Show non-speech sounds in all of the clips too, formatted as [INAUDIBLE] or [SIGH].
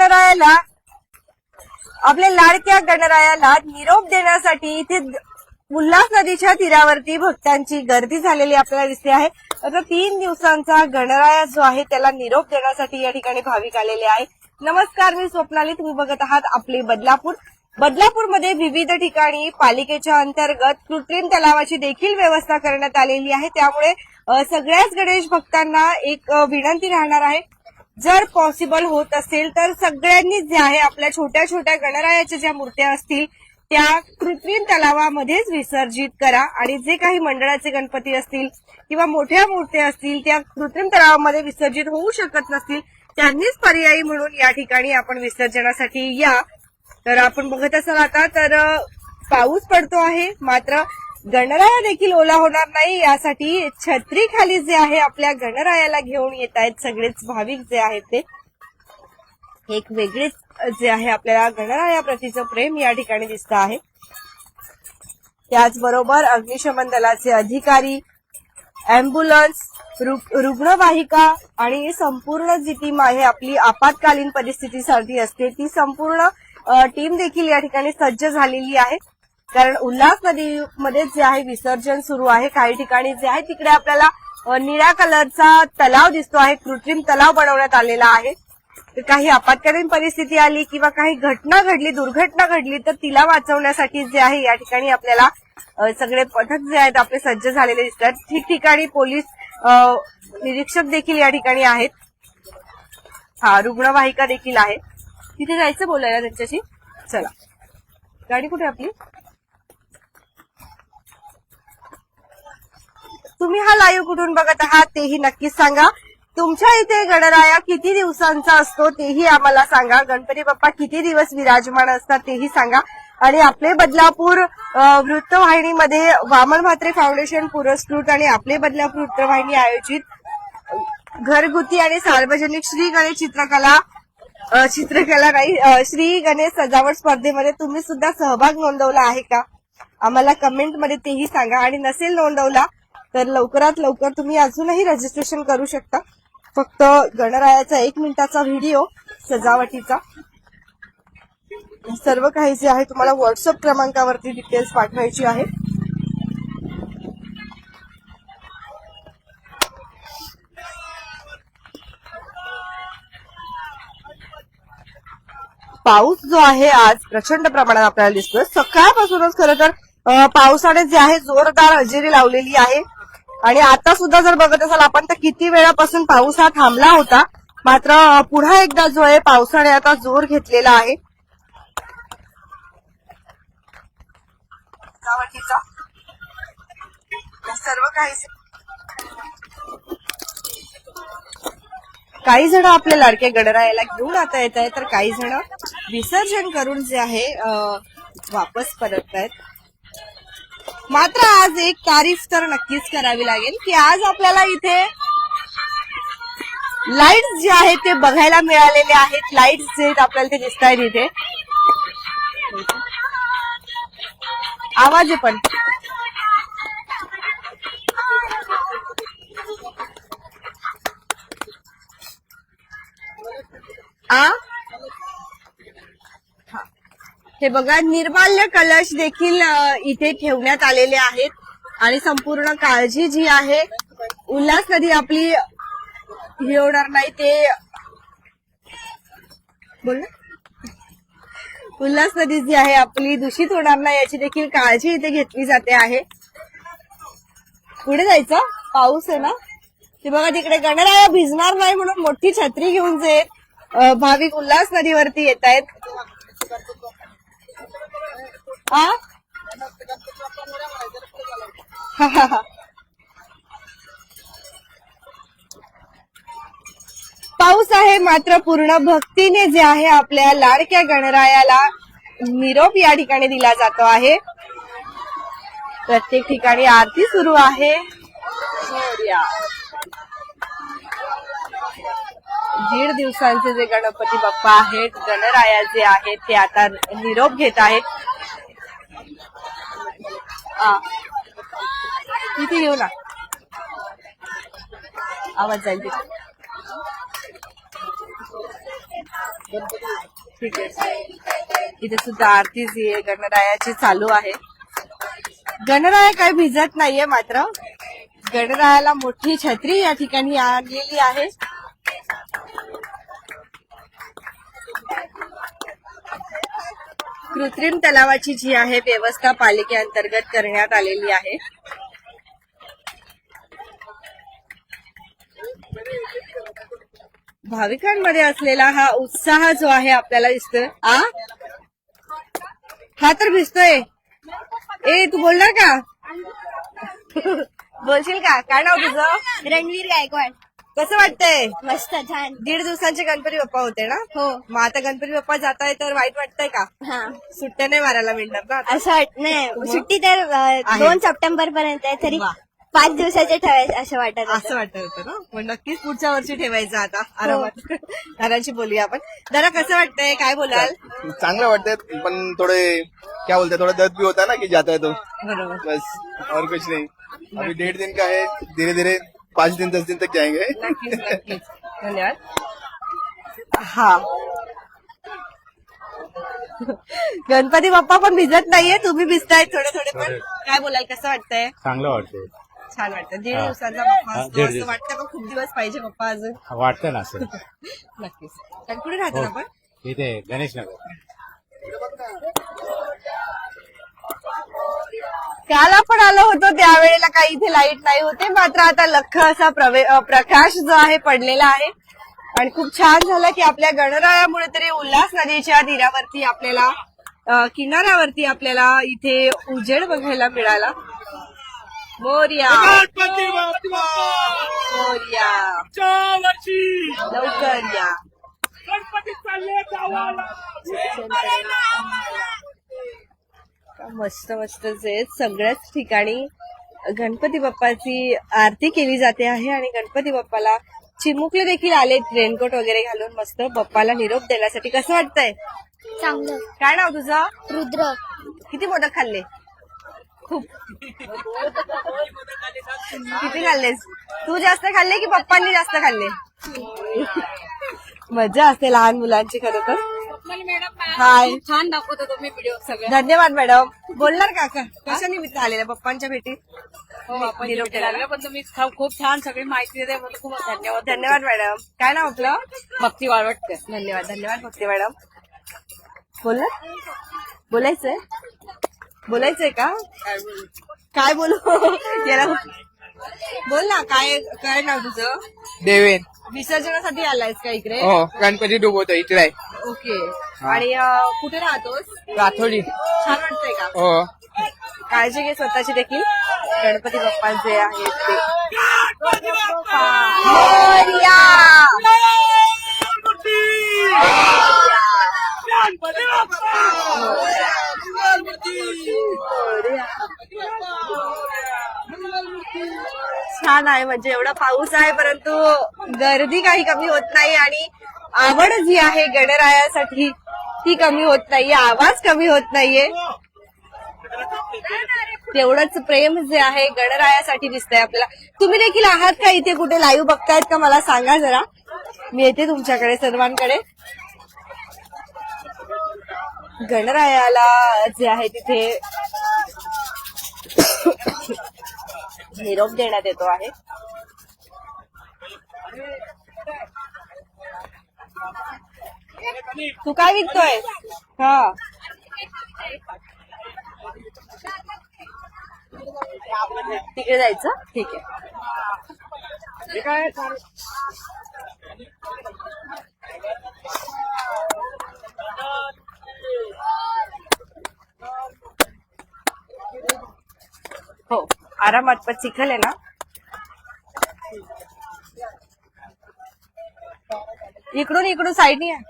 गणरायाला आपल्या लाडक्या गणरायाला निरोप देण्यासाठी इथे उल्हास नदीच्या तीरावरती भक्तांची गर्दी झालेली आपल्याला दिसते आहे. आता तीन दिवसांचा गणराया जो आहे त्याला निरोप देण्यासाठी या ठिकाणी भाविक आलेले आहे नमस्कार मी स्वप्नाली. तुम्ही बघत आहात आपले बदलापूर. बदलापूरमध्ये विविध ठिकाणी पालिकेच्या अंतर्गत कृत्रिम तलावाची देखील व्यवस्था करण्यात आलेली आहे. त्यामुळे सगळ्याच गणेश भक्तांना एक विनंती राहणार आहे. जर पॉसिबल होत असेल तर सगळ्यांनी जे आहे आपल्या छोट्या छोट्या गणरायाच्या ज्या मूर्त्या असतील त्या कृत्रिम तलावामध्येच विसर्जित करा. आणि जे काही मंडळाचे गणपती असतील किंवा मोठ्या मूर्त्या असतील त्या कृत्रिम तलावामध्ये विसर्जित होऊ शकत नसतील त्यांनीच पर्यायी म्हणून या ठिकाणी आपण विसर्जनासाठी या. तर आपण बघत असाल आता तर पाऊस पडतो आहे. मात्र गणराया देखील ओला होणार नाही यासाठी छत्री खाली जे आहे आपल्या गणरायाला घेऊन येत आहेत सगळेच भाविक जे आहेत ते. एक वेगळेच जे आहे आपल्याला गणराया प्रतीचं प्रेम या ठिकाणी दिसत आहे. त्याचबरोबर अग्निशमन दलाचे अधिकारी अँब्युलन्स रुग्णवाहिका आणि संपूर्ण जी टीम आहे आपली आपत्कालीन परिस्थितीसाठी असते. ती संपूर्ण टीम देखील या ठिकाणी सज्ज झालेली आहे. कारण उल्हास नदीमध्ये जे आहे विसर्जन सुरू आहे काही ठिकाणी जे आहे तिकडे आपल्याला निळ्या कलरचा तलाव दिसतो आहे कृत्रिम तलाव बनवण्यात आलेला आहे. तर काही आपत्कालीन परिस्थिती आली किंवा काही घटना घडली दुर्घटना घडली तर तिला वाचवण्यासाठी जे आहे या ठिकाणी आपल्याला सगळे पथक जे आहेत आपले सज्ज झालेले दिसतात. ठिकठिकाणी पोलीस निरीक्षक देखील या ठिकाणी आहेत. हा रुग्णवाहिका देखील आहे तिथे जायचं बोलायला त्यांच्याशी? चला. गाडी कुठे आपली? तुम्ही हा लाईव्ह कुठून बघत आहात तेही नक्कीच सांगा. तुमच्या इथे गणराया किती दिवसांचा असतो तेही आम्हाला सांगा. गणपती बाप्पा किती दिवस विराजमान असतात तेही सांगा. आणि आपले बदलापूर वृत्तवाहिनीमध्ये वामन म्हात्रे फाउंडेशन पुरस्कृत आणि आपले बदलापूर वृत्तवाहिनी आयोजित घरगुती आणि सार्वजनिक श्री गणेश चित्रकला चित्रकला नाही श्री गणेश सजावट स्पर्धेमध्ये तुम्ही सुद्धा सहभाग नोंदवला आहे का? आम्हाला कमेंटमध्ये तेही सांगा. आणि नसेल नोंदवला तर लवकरात लवकर तुम्ही अजूनही रजिस्ट्रेशन करू शकता. फक्त गणरायाचा एक मिनिटाचा व्हिडिओ सजावटीचा. सर्व काही जे आहे तुम्हाला व्हॉट्सअप क्रमांकावरती डिटेल्स पाठवायची आहे. पाऊस जो आहे आज प्रचंड प्रमाणात आपल्याला दिसतोय. सकाळपासूनच खरं तर पावसाने जे आहे जोरदार हजेरी लावलेली आहे. आणि आता सुद्धा जर बघत असाल आपण तर किती वेळापासून पाऊस हा थांबला होता मात्र पुन्हा एकदा जो आहे पावसाने आता जोर घेतलेला आहे. सर्व काही काही जण आपले लाडके गणरायाला घेऊन आता येत आहे तर काही जण विसर्जन करून जे आहे वापस परत आहेत मात्र आज एक तारीफ तर नक्कीच करावी लागेल की आज आपल्याला इथे लाईट्स जे आहेत ते बघायला मिळालेले आहेत. लाईट्स जे आहेत आपल्याला ते दिसत आहेत इथे. आवाज पण. आ? हे बघा निर्माल्य कलश देखील इथे ठेवण्यात आलेले आहेत. आणि संपूर्ण काळजी जी आहे उल्हास नदी आपली हे होणार नाही ते बोल उल्हास नदी जी आहे आपली दूषित होणार नाही याची देखील काळजी इथे घेतली जाते आहे. पुढे जायचं पाऊस आहे ना? ते बघा तिकडे गणराया भिजणार नाही म्हणून मोठी छत्री घेऊन जे भाविक उल्हास नदीवरती येत आहेत. पाऊस आहे मात्र पूर्ण भक्तीने जे आहे आपल्या लाडक्या गणरायाला निरोप या ठिकाणी दिला जातो आहे. प्रत्येक ठिकाणी आरती सुरू आहे. दीड दिवसांचे जे गणपती बाप्पा आहेत गणराया जे आहेत ते आता निरोप घेत आहेत. आ. येऊ ना. आवाज जाईल तिथे. ठीक आहे. इथे सुद्धा आरती जी आहे गणरायाची चालू आहे. गणराया काय भिजत नाहीये मात्र. गणरायाला मोठी छत्री या ठिकाणी आणलेली आहे. कृत्रिम तलावाची जी आहे व्यवस्था पालिकेअंतर्गत करण्यात आलेली आहे. भाविकांमध्ये असलेला हा उत्साह जो आहे आपल्याला दिसतोय. आ? हा तर भिजतोय. ए तू बोलणार का? बोलशील का? काय नाव तुझं? रणवीर गायकवाड. कसं वाटतंय? मस्त छान. दीड दिवसांचे गणपती बाप्पा होते ना? हो. मग आता गणपती बाप्पा जात आहे तर वाईट वाटतंय का? हा. सुट्ट्या नाही मारायला मिळणार ना आता? असं वाट नाही सुट्टी तर अ, आहे. दोन सप्टेंबर पर्यंत आहे तरी वा. पाच दिवसाचे ठेवायचे असं वाटत होतं. असं वाटत होतं ना? मग नक्कीच पुढच्या वर्षी ठेवायचं आता आरामात. दादांशी बोलूया आपण. दादा कसं वाटतंय? काय बोलाल? चांगलं वाटतंय पण थोड़े क्या बोलते हैं, थोड़ा दर्द भी होता है ना कि जाता है तो. बरोबर. बस और कुछ नहीं. अभी डेढ़ दिन का है धीरे धीरे पाँच दिन दस दिन तक जाएंगे. नक्कीच नक्कीच. धन्यवाद. हा. गणपती बाप्पा पण भिजत नाहीये तुम्ही भिजताय थोडे थोडे पण काय बोलाल कसं वाटतंय? चांगलं वाटतंय. छान वाटतं. दीड हा. दिवसाचा बाप्पा हा, असतो. दीड असं दिवस. वाटतं का खूप दिवस पाहिजे बाप्पा अजून? वाटतं ना असं. [LAUGHS] नक्कीच. कुठे राहतो आपण? इथे गणेश नगर काल आपण आलो होतो त्यावेळेला काही इथे लाइट नाही होते. मात्र आता लख असा प्रकाश जो आहे पडलेला आहे. आणि खूप छान झालं की आपल्या गणरायामुळे तरी उल्हास नदीच्या तीरावरती आपल्याला किनाऱ्यावरती आपल्याला इथे उजेड बघायला मिळाला. मोर्या. मोर्या. लवकर या. मस्त मस्त जे सगळ्याच ठिकाणी गणपती बाप्पाची आरती केली जाते आहे आणि गणपती बाप्पाला चिमुकले देखील आले रेनकोट वगैरे घालून मस्त बाप्पाला निरोप देण्यासाठी. कसं वाटतंय? चांगलं. काय नाव तुझं? रुद्र. किती मोदक खाल्ले? खूप. किती खाल्लेस तू जास्त खाल्ले की पप्पांनी जास्त खाल्ले? [LAUGHS] मजा असते लहान मुलांची खरं तर हाय छान दाखवतो तुम्ही व्हिडिओ सगळे धन्यवाद मॅडम बोलणार का? कशा निमित्त आलेल्या पप्पांच्या भेटीत हो आपण निरोप भेटायला द्यायला. लागलो, पण तुम्ही खा- खूप छान सगळी माहिती देते म्हणून खूप धन्यवाद. धन्यवाद मॅडम काय नाव आपलं? भक्ती वाळवटते धन्यवाद धन्यवाद भक्ती मॅडम बोल बोलायचंय? बोलायचंय का? काय बोलू? [LAUGHS] याला बोल ना काय काय नाव तुझं? देवेन. विसर्जनासाठी आलायस का इकडे? हो गणपती डुबवतो इकडे आहे. ओके. आणि अं, कुठे राहतोस? राथोडी छान वाटतंय का? हो. काळजी घे स्वतःची देखील. गणपती बाप्पा जे आहेत ते. मोरया! छान आहे. म्हणजे एवढा पाऊस आहे परंतु गर्दी काही कमी होत नाही आणि आवड जी आहे गणरायासाठी ती कमी होत नाहीये आवाज कमी होत नाहीये. तेवढंच प्रेम जे आहे गणरायासाठी दिसतंय आपल्याला. तुम्ही देखील आहात का इथे? कुठे लाईव्ह बघतायत का? मला सांगा जरा. मी येते तुमच्याकडे सर्वांकडे. गणरायाला जे आहे तिथे निरोप देण्यात येतो आहे. तू काय विकतोय? हा. तिकडे जायचं? ठीक आहे. आरामात पण चिखल आहे ना? इकडून इकडून साईडनी आहे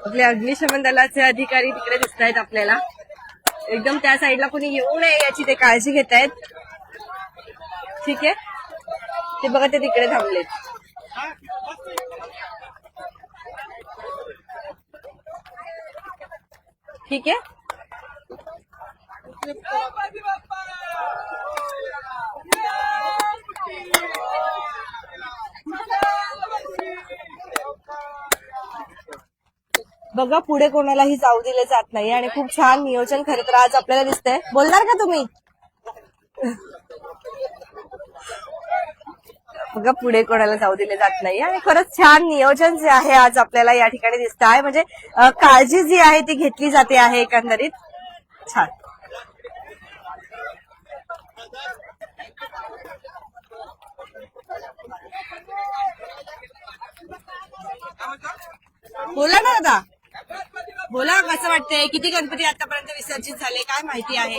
आपले अग्निशमन दलाचे अधिकारी तिकडे दिसत आहेत आपल्याला. एकदम त्या साईडला कोणी येऊ नये याची ते काळजी घेत आहेत. ठीक आहे? ते बघा ते तिकडे थांबलेत. ठीक आहे? बघा पुढे कोणालाही जाऊ दिले जात नाही. आणि खूप छान नियोजन खरं तर आज आपल्याला दिसतंय. बोलणार का तुम्ही? बघा पुढे कोणाला जाऊ दिले जात नाही. आणि खरंच छान नियोजन जे आहे आज आपल्याला या ठिकाणी दिसत आहे म्हणजे काळजी जी आहे ती घेतली जाते आहे एकंदरीत. छान. बोला ना दादा. बोला कसं वाटतंय? किती गणपती आतापर्यंत विसर्जित झाले? काय माहिती आहे?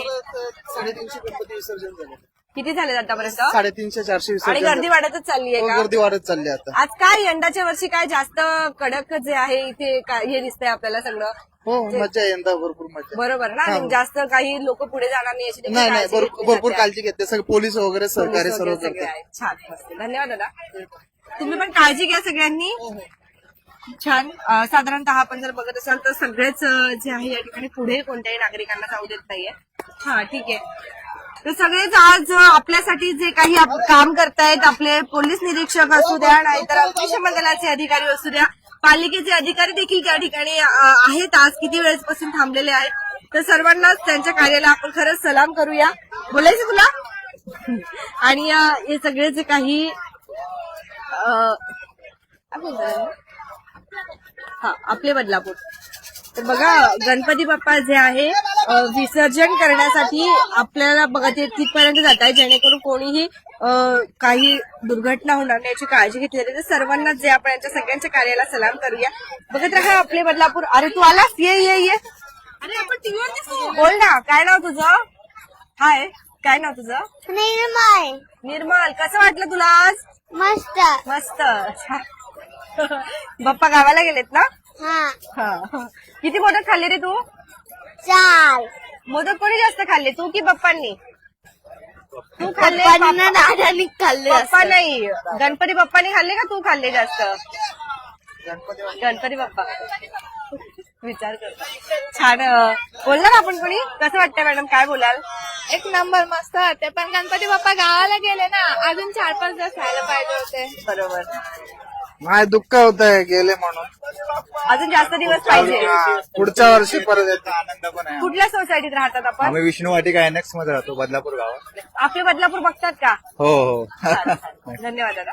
साडेतीनशे गणपती विसर्जन झाले. किती झाले आतापर्यंत? साडेतीनशे चारशे आणि विसर्जन गर्दी वाढतच चालली आहे हो, का? गर्दी वाढत चालली आता. आज काय यंदाच्या वर्षी काय जास्त कडक जे आहे इथे काय हे दिसतंय आपल्याला सगळं? हो मजा आहे यंदा भरपूर मजा बरोबर ना? आणि जास्त काही लोक पुढे जाणार नाही याची देखील नाही नाही काळजी भर- घेतली भरपूर जाते. काळजी घेते सगळे पोलीस वगैरे सहकार्य सर्व सगळे करतात. आहेत. छान मस्त. धन्यवाद दादा. तुम्ही पण काळजी घ्या सगळ्यांनी. छान. साधारणतः आपण जर बघत असाल तर सगळेच जे आहे या ठिकाणी पुढे कोणत्याही नागरिकांना जाऊ देत नाहीये. हा ठीक आहे. तर सगळेच आज आपल्यासाठी जे काही आप- काम करतायत आपले पोलीस निरीक्षक असू द्या नाहीतर अग्निशमन दलाचे अधिकारी असू द्या पालिकेचे अधिकारी देखील त्या ठिकाणी आहेत आज किती वेळेपासून थांबलेले आहेत. तर सर्वांनाच त्यांच्या कार्याला आपण खरंच सलाम करूया. बोलायचं तुला? आणि हे सगळे जे काही हा आपले बदलापूर तर बघा गणपती बाप्पा जे आहे विसर्जन करण्यासाठी आपल्याला बघा ते तिथपर्यंत जात आहे. जेणेकरून कोणीही काही दुर्घटना होणार नाही याची काळजी घेतली जाते. तर सर्वांना जे आपण यांच्या सगळ्यांच्या कार्याला सलाम करूया. बघत राहा आपले बदलापूर अरे तू आलास? ये ये ये. अरे आपण टीव्हीवर दिसतो बोल ना काय नाव तुझं? हाय काय नाव तुझं? निर्मळ निर्मल कसं वाटलं तुला आज? मस्त. मस्त. छान. [LAUGHS] बाप्पा गावाला गेलेत ना? हा. हा. किती मोदक खाल्ले रे तू? चाल मोदक कोणी जास्त खाल्ले? तू की बाप्पांनी? तू खाल्ले पप्पांना दादानी खाल्ले बाप्पा नाही. गणपती बाप्पानी खाल्ले का तू खाल्ले जास्त? गणपती बाप्पा. विचार करतो छान बोलणार आपण कोणी? कसं वाटतं मॅडम? काय बोलाल? एक नंबर मस्त होते पण गणपती बाप्पा गावाला गेले ना अजून चार पाच दिवस राहायला पाहिजे होते. बरोबर. नाही दुःख होत आहे गेले म्हणून. अजून जास्त दिवस पाहिजे. हा, पुढच्या वर्षी परत येतो. आनंद पण आहे. कुठल्या सोसायटीत राहतात आपण? आम्ही विष्णू वाटिका एनएक्समध्ये राहतो बदलापूर गावात. आपले बदलापूर बघतात का? हो हो. धन्यवाद दादा.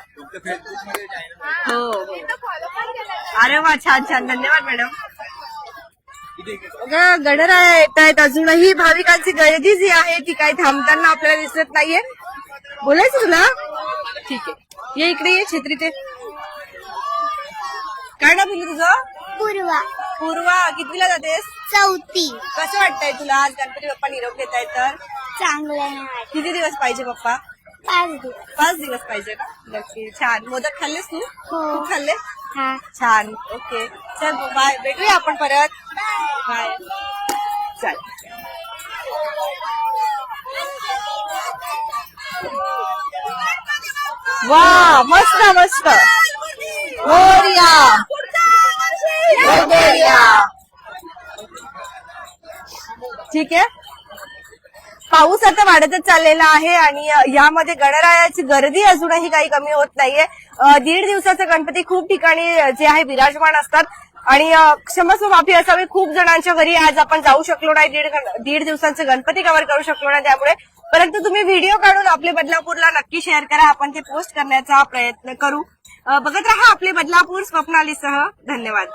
हो हो. अरे वा छान छान. धन्यवाद मॅडम. बघा, गणराया येत आहेत. अजूनही भाविकांची गर्दी जी आहे ती काही थांबताना आपल्याला दिसत नाहीये. बोलायचं तुला? ठीक आहे. ये इकडे ये छत्री ते. काय नाव पिल्लू तुझं? पूर्वा. पूर्वा. कितवीला जातेस? चौथी. कसं वाटतंय तुला? आज गणपती बाप्पा निरोप घेत आहेत तर? चांगलं किती दिवस पाहिजे पप्पा पाच दिवस. पाच दिवस पाहिजे का? नक्की. छान. मोदक खाल्लेस तू? हो. तू खाल्ले? हा. छान. ओके. चल बाय. भेटूया आपण परत. बाय. चल. वा मस्त मस्त. मोरया मोरया ठीक आहे. पाऊस आता वाढतच चाललेला आहे आणि यामध्ये गणरायाची गर्दी अजूनही काही कमी होत नाहीये. दीड दिवसाचे गणपती खूप ठिकाणी जे आहे विराजमान असतात. आणि क्षमस्व माफी असावी. खूप जणांच्या घरी आज आपण जाऊ शकलो नाही. दीड दीड दिवसांचे गणपती कव्हर करू शकलो नाही. त्यामुळे परंतु तुम्ही व्हिडिओ काढून आपले बदलापूरला नक्की शेअर करा. आपण ते पोस्ट करण्याचा प्रयत्न करू. बघत राहा आपले बदलापूर स्वप्नालीसह. धन्यवाद.